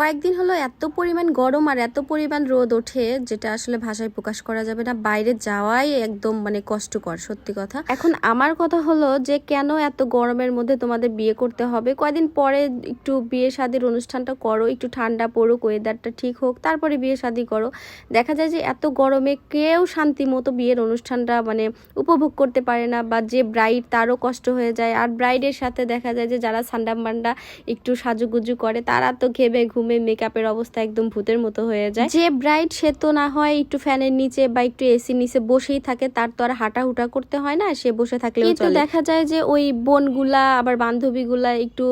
কয়েকদিন হলো এত পরিমাণ গরম আর এত পরিমাণ রোদ ওঠে যেটা আসলে ভাষায় প্রকাশ করা যাবে না। বাইরে যাওয়াই একদম মানে কষ্টকর, সত্যি কথা। এখন আমার কথা হলো যে কেন এত গরমের মধ্যে তোমাদের বিয়ে করতে হবে? কয়দিন পরে একটু বিয়ে শাদির অনুষ্ঠানটা করো, একটু ঠান্ডা পড়ুক ওয়েদারটা ঠিক হোক, তারপরে বিয়ে শাদি করো। দেখা যায় যে এত গরমে কেউ শান্তি মতো বিয়ের অনুষ্ঠানটা মানে উপভোগ করতে পারে না বা যে ব্রাইড তারও কষ্ট হয়ে যায়। আর ব্রাইডের সাথে দেখা যায় যে যারা সান্ডা মান্ডা একটু সাজুগুজু করে, তারা তো ঘেমে ঘুমে মেকআপের অবস্থা একদম ভূতের মতো হয়ে যায়। যে ব্রাইড সে তো না হয় একটু ফ্যানের নিচে বা একটু এসির নিচে বসেই থাকে তার তো আর হাঁটা হুটা করতে হয় না সে বসে থাকলে কিন্তু দেখা যায় যে ওই বোনগুলা আবার বান্ধবীগুলা একটু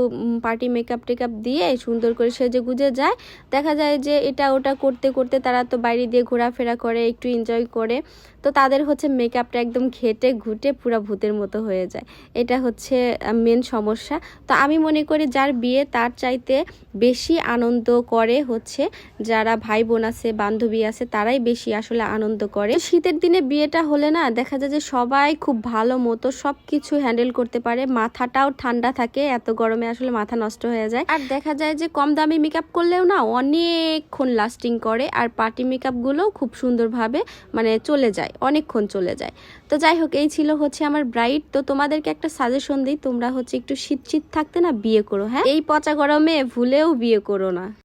পার্টি মেকআপ টেকআপ দিয়ে সুন্দর করে সেজে গুজে যায়। দেখা যায় যে এটা ওটা করতে করতে তারা তো বাইরে দিয়ে ঘোরাফেরা করে একটু এনজয় করে। তো তাদের হচ্ছে মেকআপটা একদম ঘেটে ঘুটে পুরা ভূতের মতো হয়ে যায়। এটা হচ্ছে মেন সমস্যা। তো আমি মনে করি যার বিয়ে তার চাইতে বেশি আনন্দ করে হচ্ছে, যারা ভাই বোন আছে, বান্ধবী আছে, তারাই বেশি আসলে আনন্দ করে। শীতের দিনে বিয়েটা হলে না, দেখা যায় যে সবাই খুব ভালো মতো সব কিছু হ্যান্ডেল করতে পারে। মাথাটাও ঠান্ডা থাকে, এত গরমে আসলে মাথা নষ্ট হয়ে যায়। আর দেখা যায় যে কম দামি মেকআপ করলেও না, অনেকক্ষণ লাস্টিং করে, আর পার্টি মেকআপগুলোও খুব সুন্দরভাবে মানে চলে যায়, অনেকক্ষণ চলে যায়। তো যাই হোক, এই ছিল হচ্ছে আমার ব্রাইট তো তোমাদেরকে একটা সাজেশন দিই, তোমরা হচ্ছে একটু শীত শীত থাকতে না বিয়ে করো হ্যাঁ? এই পচা গরমে ভুলেও বিয়ে করো না।